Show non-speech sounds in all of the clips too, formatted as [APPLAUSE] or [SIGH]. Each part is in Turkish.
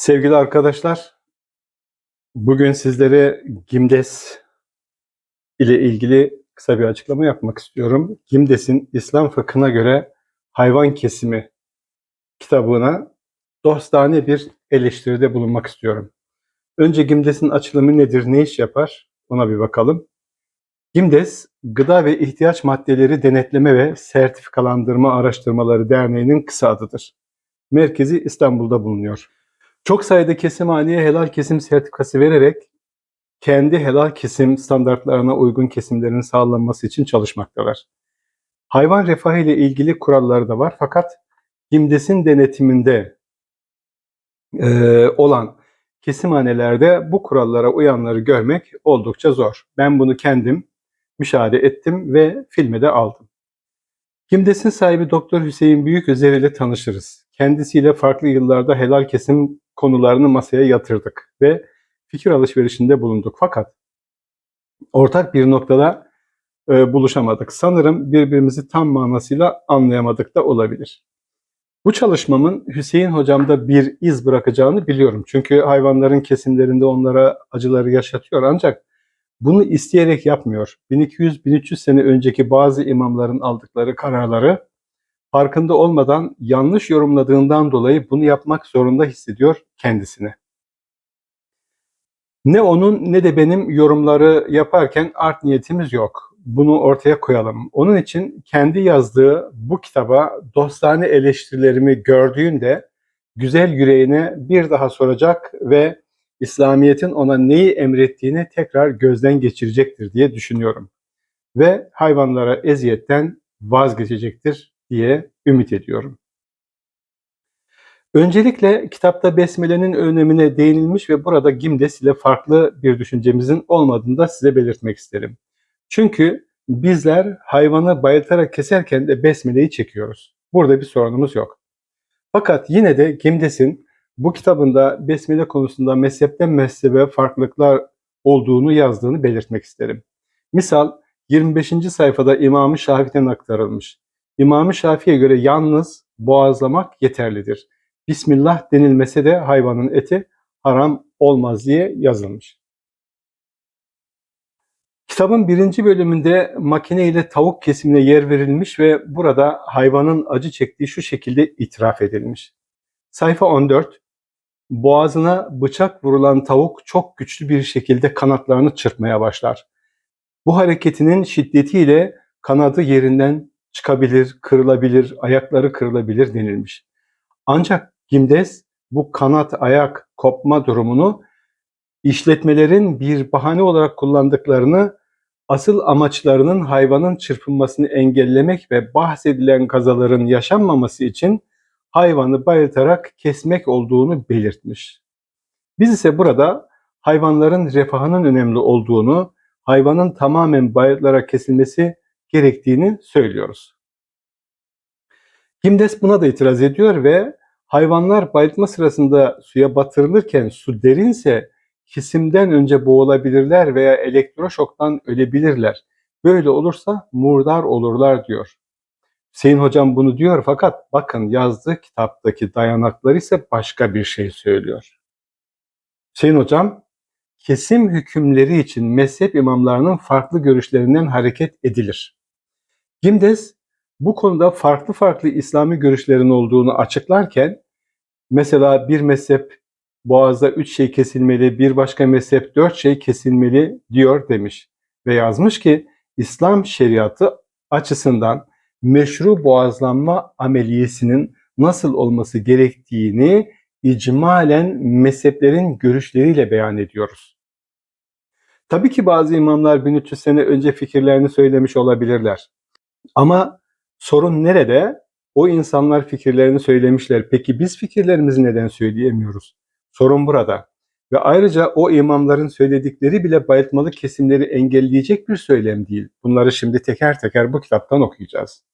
Sevgili arkadaşlar, bugün sizlere Gimdes ile ilgili kısa bir açıklama yapmak istiyorum. Gimdes'in İslam fıkhına göre hayvan kesimi kitabına dostane bir eleştiride bulunmak istiyorum. Önce Gimdes'in açılımı nedir, ne iş yapar ona bir bakalım. Gimdes, Gıda ve İhtiyaç Maddeleri Denetleme ve Sertifikalandırma Araştırmaları Derneği'nin kısa adıdır. Merkezi İstanbul'da bulunuyor. Çok sayıda kesimhaneye helal kesim sertifikası vererek kendi helal kesim standartlarına uygun kesimlerin sağlanması için çalışmaktalar. Hayvan refahı ile ilgili kuralları da var fakat GİMDES'in denetiminde e, olan kesimhanelerde bu kurallara uyanları görmek oldukça zor. Ben bunu kendim müşahede ettim ve filme de aldım. GİMDES'in sahibi Doktor Hüseyin Büyüközer ile tanışırız. Kendisiyle farklı yıllarda helal kesim konularını masaya yatırdık ve fikir alışverişinde bulunduk. Fakat ortak bir noktada e, buluşamadık. Sanırım birbirimizi tam manasıyla anlayamadık da olabilir. Bu çalışmamın Hüseyin hocamda bir iz bırakacağını biliyorum. Çünkü hayvanların kesimlerinde onlara acıları yaşatıyor ancak bunu isteyerek yapmıyor. 1200-1300 sene önceki bazı imamların aldıkları kararları farkında olmadan yanlış yorumladığından dolayı bunu yapmak zorunda hissediyor kendisini. Ne onun ne de benim yorumları yaparken art niyetimiz yok. Bunu ortaya koyalım. Onun için kendi yazdığı bu kitaba dostane eleştirilerimi gördüğünde güzel yüreğine bir daha soracak ve İslamiyet'in ona neyi emrettiğini tekrar gözden geçirecektir diye düşünüyorum. Ve hayvanlara eziyetten vazgeçecektir diye ümit ediyorum. Öncelikle kitapta besmelenin önemine değinilmiş ve burada Gimdes ile farklı bir düşüncemizin olmadığını da size belirtmek isterim. Çünkü bizler hayvanı bayıltarak keserken de besmeleyi çekiyoruz. Burada bir sorunumuz yok. Fakat yine de Gimdes'in bu kitabında besmele konusunda mezhepten mezhebe farklılıklar olduğunu yazdığını belirtmek isterim. Misal 25. sayfada İmam-ı Şafii'den aktarılmış. İmam-ı Şafii'ye göre yalnız boğazlamak yeterlidir. Bismillah denilmese de hayvanın eti haram olmaz diye yazılmış. Kitabın birinci bölümünde makine ile tavuk kesimine yer verilmiş ve burada hayvanın acı çektiği şu şekilde itiraf edilmiş. Sayfa 14. Boğazına bıçak vurulan tavuk çok güçlü bir şekilde kanatlarını çırpmaya başlar. Bu hareketinin şiddetiyle kanadı yerinden çıkabilir, kırılabilir, ayakları kırılabilir denilmiş. Ancak Gimdes bu kanat ayak kopma durumunu işletmelerin bir bahane olarak kullandıklarını asıl amaçlarının hayvanın çırpınmasını engellemek ve bahsedilen kazaların yaşanmaması için hayvanı bayıltarak kesmek olduğunu belirtmiş. Biz ise burada hayvanların refahının önemli olduğunu, hayvanın tamamen bayıltarak kesilmesi gerektiğini söylüyoruz. Gimdes buna da itiraz ediyor ve hayvanlar bayıltma sırasında suya batırılırken su derinse kesimden önce boğulabilirler veya elektroşoktan ölebilirler. Böyle olursa murdar olurlar diyor. Hüseyin hocam bunu diyor fakat bakın yazdığı kitaptaki dayanakları ise başka bir şey söylüyor. Hüseyin hocam kesim hükümleri için mezhep imamlarının farklı görüşlerinden hareket edilir. Gimdes bu konuda farklı farklı İslami görüşlerin olduğunu açıklarken mesela bir mezhep boğazda üç şey kesilmeli, bir başka mezhep dört şey kesilmeli diyor demiş. Ve yazmış ki İslam şeriatı açısından meşru boğazlanma ameliyesinin nasıl olması gerektiğini icmalen mezheplerin görüşleriyle beyan ediyoruz. Tabii ki bazı imamlar 1300 sene önce fikirlerini söylemiş olabilirler. Ama sorun nerede? O insanlar fikirlerini söylemişler. Peki biz fikirlerimizi neden söyleyemiyoruz? Sorun burada. Ve ayrıca o imamların söyledikleri bile bayıltmalı kesimleri engelleyecek bir söylem değil. Bunları şimdi teker teker bu kitaptan okuyacağız.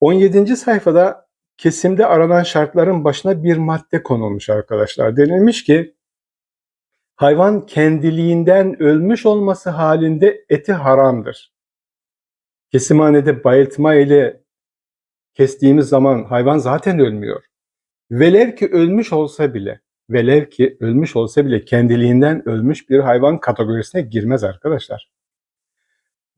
17. sayfada kesimde aranan şartların başına bir madde konulmuş arkadaşlar. Denilmiş ki hayvan kendiliğinden ölmüş olması halinde eti haramdır. Kesimhanede bayıltma ile kestiğimiz zaman hayvan zaten ölmüyor. Velev ki ölmüş olsa bile, velev ki ölmüş olsa bile kendiliğinden ölmüş bir hayvan kategorisine girmez arkadaşlar.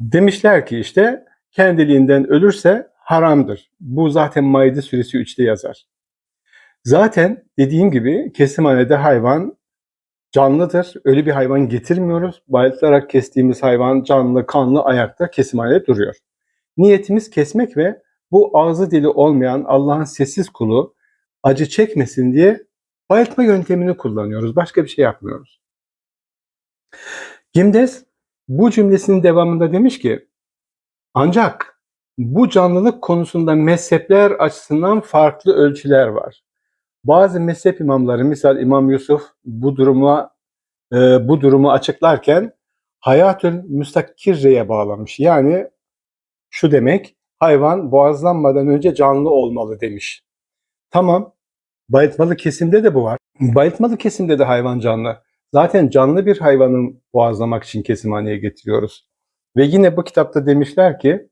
Demişler ki işte kendiliğinden ölürse haramdır. Bu zaten Maide suresi 3'te yazar. Zaten dediğim gibi kesimhanede hayvan canlıdır. Ölü bir hayvan getirmiyoruz. Bayıltarak kestiğimiz hayvan canlı, kanlı ayakta kesimhanede duruyor. Niyetimiz kesmek ve bu ağzı dili olmayan Allah'ın sessiz kulu acı çekmesin diye bayıltma yöntemini kullanıyoruz. Başka bir şey yapmıyoruz. Gimdes bu cümlesinin devamında demiş ki ancak bu canlılık konusunda mezhepler açısından farklı ölçüler var. Bazı mezhep imamları misal İmam Yusuf bu duruma e, bu durumu açıklarken hayatül müstakirreye bağlamış. Yani şu demek hayvan boğazlanmadan önce canlı olmalı demiş. Tamam. Bayıltmalı kesimde de bu var. Bayıltmalı kesimde de hayvan canlı. Zaten canlı bir hayvanın boğazlamak için kesimhaneye getiriyoruz. Ve yine bu kitapta demişler ki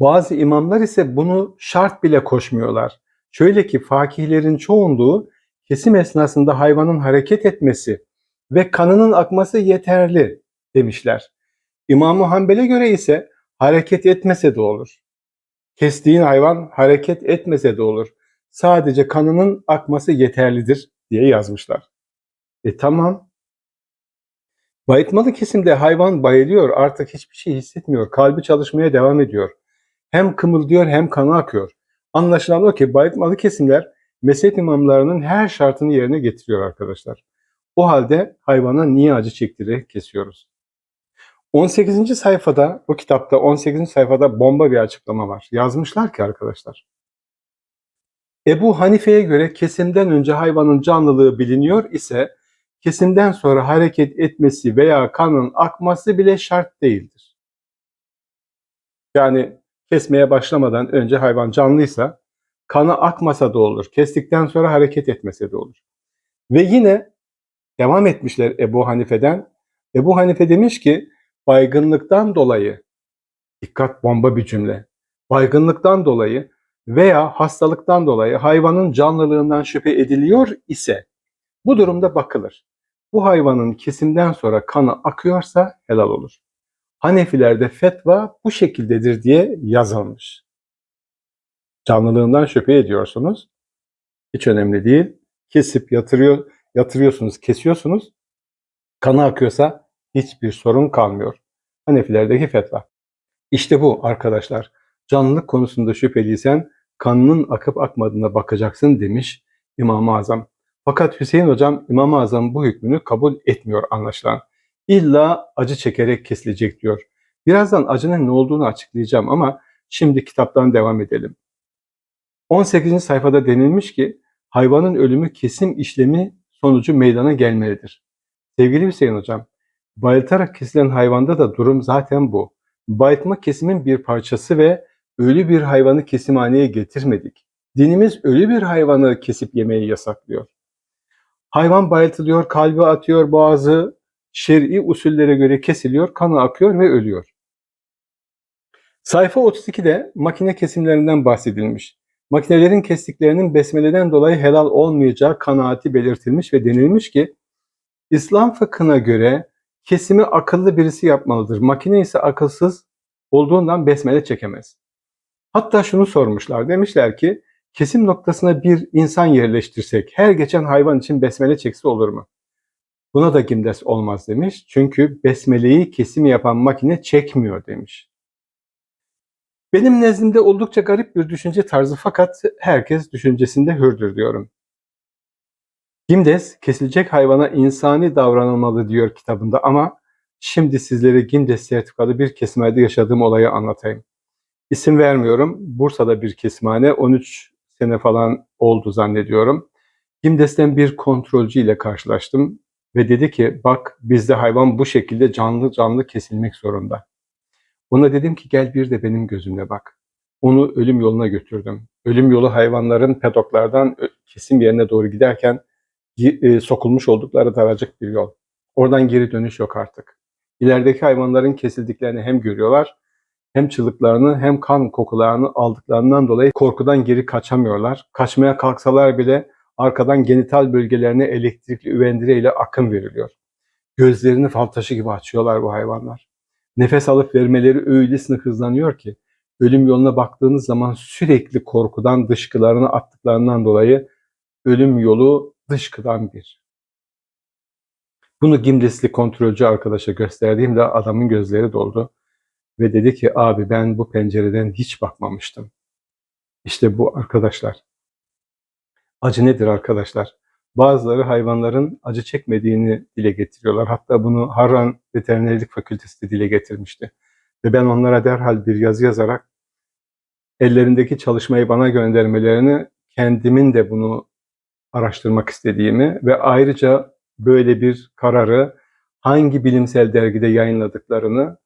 bazı imamlar ise bunu şart bile koşmuyorlar. Şöyle ki fakihlerin çoğunluğu kesim esnasında hayvanın hareket etmesi ve kanının akması yeterli demişler. İmam-ı Hanbel'e göre ise hareket etmese de olur. Kestiğin hayvan hareket etmese de olur. Sadece kanının akması yeterlidir diye yazmışlar. E tamam. Bayıtmalı kesimde hayvan bayılıyor, artık hiçbir şey hissetmiyor. Kalbi çalışmaya devam ediyor. Hem kımıldıyor hem kanı akıyor. Anlaşılan o ki bayıtmalı kesimler mezhep imamlarının her şartını yerine getiriyor arkadaşlar. O halde hayvana niye acı çektirerek kesiyoruz? 18. sayfada, bu kitapta 18. sayfada bomba bir açıklama var. Yazmışlar ki arkadaşlar. Ebu Hanife'ye göre kesimden önce hayvanın canlılığı biliniyor ise kesimden sonra hareket etmesi veya kanın akması bile şart değildir. Yani kesmeye başlamadan önce hayvan canlıysa kanı akmasa da olur. Kestikten sonra hareket etmese de olur. Ve yine devam etmişler Ebu Hanife'den. Ebu Hanife demiş ki baygınlıktan dolayı dikkat bomba bir cümle. Baygınlıktan dolayı veya hastalıktan dolayı hayvanın canlılığından şüphe ediliyor ise bu durumda bakılır. Bu hayvanın kesimden sonra kanı akıyorsa helal olur. Hanefilerde fetva bu şekildedir diye yazılmış. Canlılığından şüphe ediyorsunuz. Hiç önemli değil. Kesip yatırıyor, yatırıyorsunuz, kesiyorsunuz. Kanı akıyorsa hiçbir sorun kalmıyor. Hanefilerdeki fetva. İşte bu arkadaşlar. Canlılık konusunda şüpheliysen kanının akıp akmadığına bakacaksın demiş İmam-ı Azam. Fakat Hüseyin hocam İmam-ı Azam bu hükmünü kabul etmiyor anlaşılan. İlla acı çekerek kesilecek diyor. Birazdan acının ne olduğunu açıklayacağım ama şimdi kitaptan devam edelim. 18. sayfada denilmiş ki hayvanın ölümü kesim işlemi sonucu meydana gelmelidir. Sevgili Hüseyin hocam, bayıltarak kesilen hayvanda da durum zaten bu. Bayıltma kesimin bir parçası ve ölü bir hayvanı kesimhaneye getirmedik. Dinimiz ölü bir hayvanı kesip yemeyi yasaklıyor. Hayvan bayıltılıyor, kalbi atıyor, boğazı şer'i usullere göre kesiliyor, kanı akıyor ve ölüyor. Sayfa 32'de makine kesimlerinden bahsedilmiş. Makinelerin kestiklerinin besmeleden dolayı helal olmayacağı kanaati belirtilmiş ve denilmiş ki İslam fıkhına göre kesimi akıllı birisi yapmalıdır. Makine ise akılsız olduğundan besmele çekemez. Hatta şunu sormuşlar. Demişler ki kesim noktasına bir insan yerleştirsek her geçen hayvan için besmele çekse olur mu? Buna da gimdes olmaz demiş. Çünkü besmeleyi kesim yapan makine çekmiyor demiş. Benim nezdimde oldukça garip bir düşünce tarzı fakat herkes düşüncesinde hürdür diyorum. Gimdes kesilecek hayvana insani davranılmalı diyor kitabında ama şimdi sizlere Gimdes sertifikalı bir kesimhanede yaşadığım olayı anlatayım. İsim vermiyorum. Bursa'da bir kesimhane 13 sene falan oldu zannediyorum. Gimdes'ten bir kontrolcü ile karşılaştım ve dedi ki bak bizde hayvan bu şekilde canlı canlı kesilmek zorunda. Ona dedim ki gel bir de benim gözümle bak. Onu ölüm yoluna götürdüm. Ölüm yolu hayvanların pedoklardan kesim yerine doğru giderken e, sokulmuş oldukları daracık bir yol. Oradan geri dönüş yok artık. İlerideki hayvanların kesildiklerini hem görüyorlar hem çığlıklarını hem kan kokularını aldıklarından dolayı korkudan geri kaçamıyorlar. Kaçmaya kalksalar bile arkadan genital bölgelerine elektrikli üvendireyle akım veriliyor. Gözlerini fal taşı gibi açıyorlar bu hayvanlar. Nefes alıp vermeleri öylesine hızlanıyor ki ölüm yoluna baktığınız zaman sürekli korkudan dışkılarını attıklarından dolayı ölüm yolu dışkıdan bir. Bunu Gimdesli kontrolcü arkadaşa gösterdiğimde adamın gözleri doldu ve dedi ki abi ben bu pencereden hiç bakmamıştım. İşte bu arkadaşlar. Acı nedir arkadaşlar? Bazıları hayvanların acı çekmediğini dile getiriyorlar. Hatta bunu Harran Veterinerlik Fakültesi de dile getirmişti. Ve ben onlara derhal bir yazı yazarak ellerindeki çalışmayı bana göndermelerini kendimin de bunu araştırmak istediğimi ve ayrıca böyle bir kararı hangi bilimsel dergide yayınladıklarını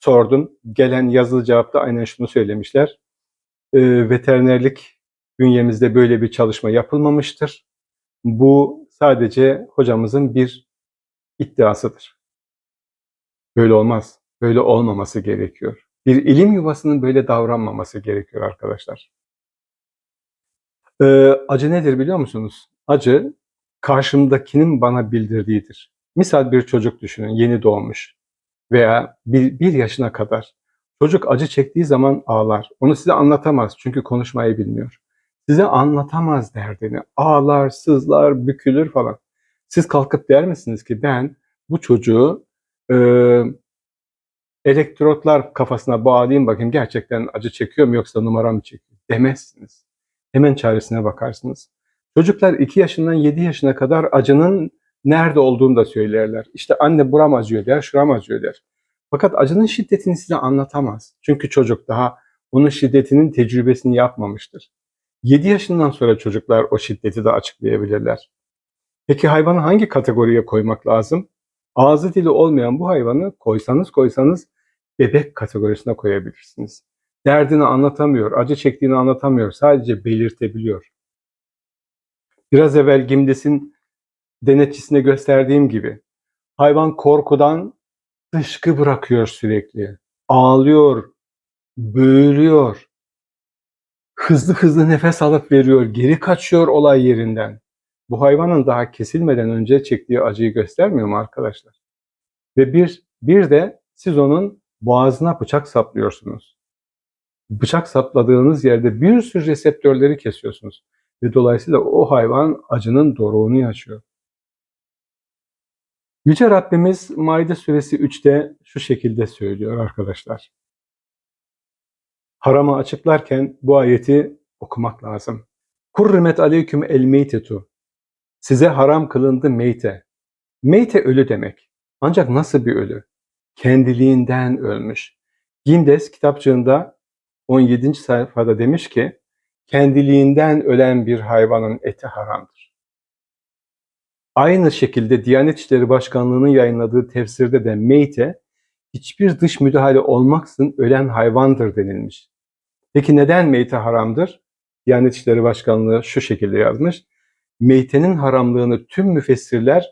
sordum. Gelen yazılı cevapta aynen şunu söylemişler. E, veterinerlik bünyemizde böyle bir çalışma yapılmamıştır. Bu sadece hocamızın bir iddiasıdır. Böyle olmaz. Böyle olmaması gerekiyor. Bir ilim yuvasının böyle davranmaması gerekiyor arkadaşlar. Ee, acı nedir biliyor musunuz? Acı karşımdakinin bana bildirdiğidir. Misal bir çocuk düşünün, yeni doğmuş veya bir, bir yaşına kadar. Çocuk acı çektiği zaman ağlar. Onu size anlatamaz çünkü konuşmayı bilmiyor. Size anlatamaz derdini. Ağlar, sızlar, bükülür falan. Siz kalkıp der misiniz ki ben bu çocuğu e, elektrotlar kafasına bağlayayım bakayım gerçekten acı çekiyor mu yoksa numara mı çekiyor demezsiniz. Hemen çaresine bakarsınız. Çocuklar 2 yaşından 7 yaşına kadar acının nerede olduğunu da söylerler. İşte anne buram acıyor der, şuram acıyor der. Fakat acının şiddetini size anlatamaz. Çünkü çocuk daha onun şiddetinin tecrübesini yapmamıştır. 7 yaşından sonra çocuklar o şiddeti de açıklayabilirler. Peki hayvanı hangi kategoriye koymak lazım? Ağzı dili olmayan bu hayvanı koysanız koysanız bebek kategorisine koyabilirsiniz. Derdini anlatamıyor, acı çektiğini anlatamıyor, sadece belirtebiliyor. Biraz evvel Gimdes'in denetçisine gösterdiğim gibi hayvan korkudan dışkı bırakıyor sürekli. Ağlıyor, böğürüyor. Hızlı hızlı nefes alıp veriyor, geri kaçıyor olay yerinden. Bu hayvanın daha kesilmeden önce çektiği acıyı göstermiyor mu arkadaşlar? Ve bir, bir de siz onun boğazına bıçak saplıyorsunuz. Bıçak sapladığınız yerde bir sürü reseptörleri kesiyorsunuz. Ve dolayısıyla o hayvan acının doruğunu yaşıyor. Yüce Rabbimiz Maide suresi 3'te şu şekilde söylüyor arkadaşlar. Haramı açıklarken bu ayeti okumak lazım. Kurrimet aleyküm el meytetu. Size haram kılındı meyte. Meyte ölü demek. Ancak nasıl bir ölü? Kendiliğinden ölmüş. Gindes kitapçığında 17. sayfada demiş ki, kendiliğinden ölen bir hayvanın eti haramdır. Aynı şekilde Diyanet İşleri Başkanlığı'nın yayınladığı tefsirde de meyte, hiçbir dış müdahale olmaksın ölen hayvandır denilmiş. Peki neden meyte haramdır? Diyanet İşleri Başkanlığı şu şekilde yazmış. Meytenin haramlığını tüm müfessirler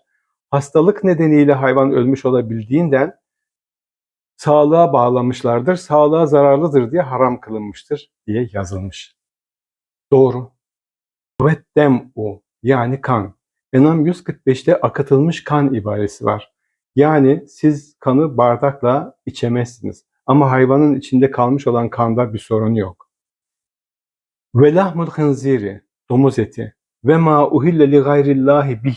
hastalık nedeniyle hayvan ölmüş olabildiğinden sağlığa bağlamışlardır, sağlığa zararlıdır diye haram kılınmıştır diye yazılmış. Doğru. Vettem o yani kan. Enam 145'te akıtılmış kan ibaresi var. Yani siz kanı bardakla içemezsiniz. Ama hayvanın içinde kalmış olan kanda bir sorun yok. Ve lahmul hınziri, domuz eti. Ve ma uhille li gayrillahi bih.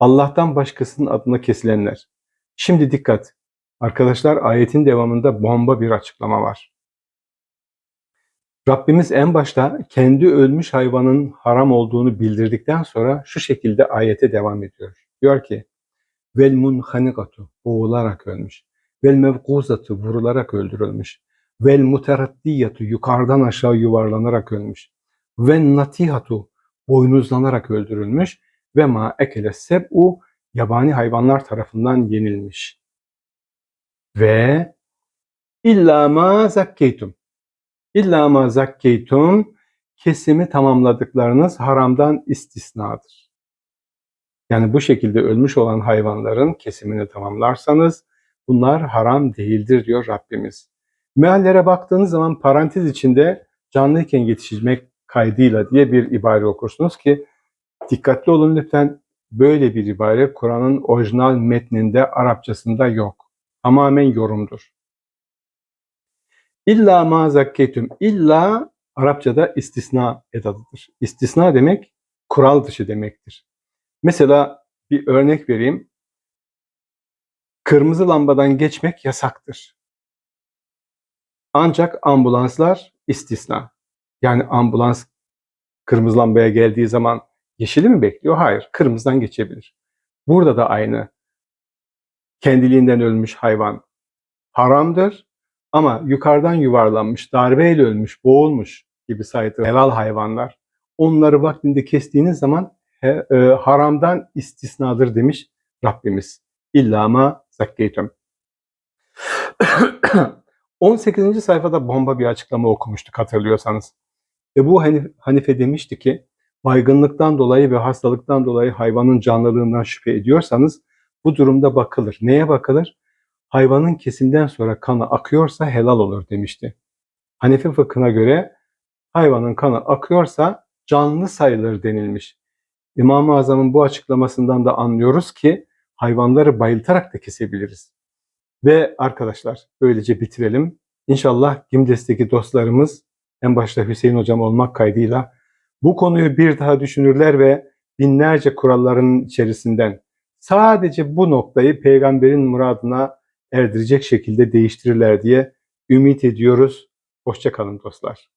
Allah'tan başkasının adına kesilenler. Şimdi dikkat. Arkadaşlar ayetin devamında bomba bir açıklama var. Rabbimiz en başta kendi ölmüş hayvanın haram olduğunu bildirdikten sonra şu şekilde ayete devam ediyor. Diyor ki: "Vel munhanikatu boğularak ölmüş. Vel mevkuzatu vurularak öldürülmüş. Vel muteraddiyatu yukarıdan aşağı yuvarlanarak ölmüş. Ve natihatu boynuzlanarak öldürülmüş ve ma ekele seb'u yabani hayvanlar tarafından yenilmiş. Ve illa ma zakkeytum İlla ma zakkeytum kesimi tamamladıklarınız haramdan istisnadır. Yani bu şekilde ölmüş olan hayvanların kesimini tamamlarsanız bunlar haram değildir diyor Rabbimiz. Meallere baktığınız zaman parantez içinde canlıyken yetiştirmek kaydıyla diye bir ibare okursunuz ki dikkatli olun lütfen böyle bir ibare Kur'an'ın orijinal metninde Arapçasında yok. Tamamen yorumdur. İlla ma zakketüm. İlla Arapçada istisna edatıdır. İstisna demek kural dışı demektir. Mesela bir örnek vereyim. Kırmızı lambadan geçmek yasaktır. Ancak ambulanslar istisna. Yani ambulans kırmızı lambaya geldiği zaman yeşili mi bekliyor? Hayır, kırmızıdan geçebilir. Burada da aynı. Kendiliğinden ölmüş hayvan haramdır ama yukarıdan yuvarlanmış, darbeyle ölmüş, boğulmuş gibi sayılır helal hayvanlar. Onları vaktinde kestiğiniz zaman he- e, haramdan istisnadır demiş Rabbimiz. İlla ma zakkeytüm. 18. [COUGHS] sayfada bomba bir açıklama okumuştuk hatırlıyorsanız. Ebu Hanif- Hanife demişti ki baygınlıktan dolayı ve hastalıktan dolayı hayvanın canlılığından şüphe ediyorsanız bu durumda bakılır. Neye bakılır? Hayvanın kesimden sonra kanı akıyorsa helal olur demişti. Hanefi fıkhına göre hayvanın kanı akıyorsa canlı sayılır denilmiş. İmam-ı Azam'ın bu açıklamasından da anlıyoruz ki hayvanları bayıltarak da kesebiliriz. Ve arkadaşlar böylece bitirelim. İnşallah Gimdes'teki dostlarımız en başta Hüseyin hocam olmak kaydıyla bu konuyu bir daha düşünürler ve binlerce kuralların içerisinden sadece bu noktayı peygamberin muradına erdirecek şekilde değiştirirler diye ümit ediyoruz. Hoşçakalın dostlar.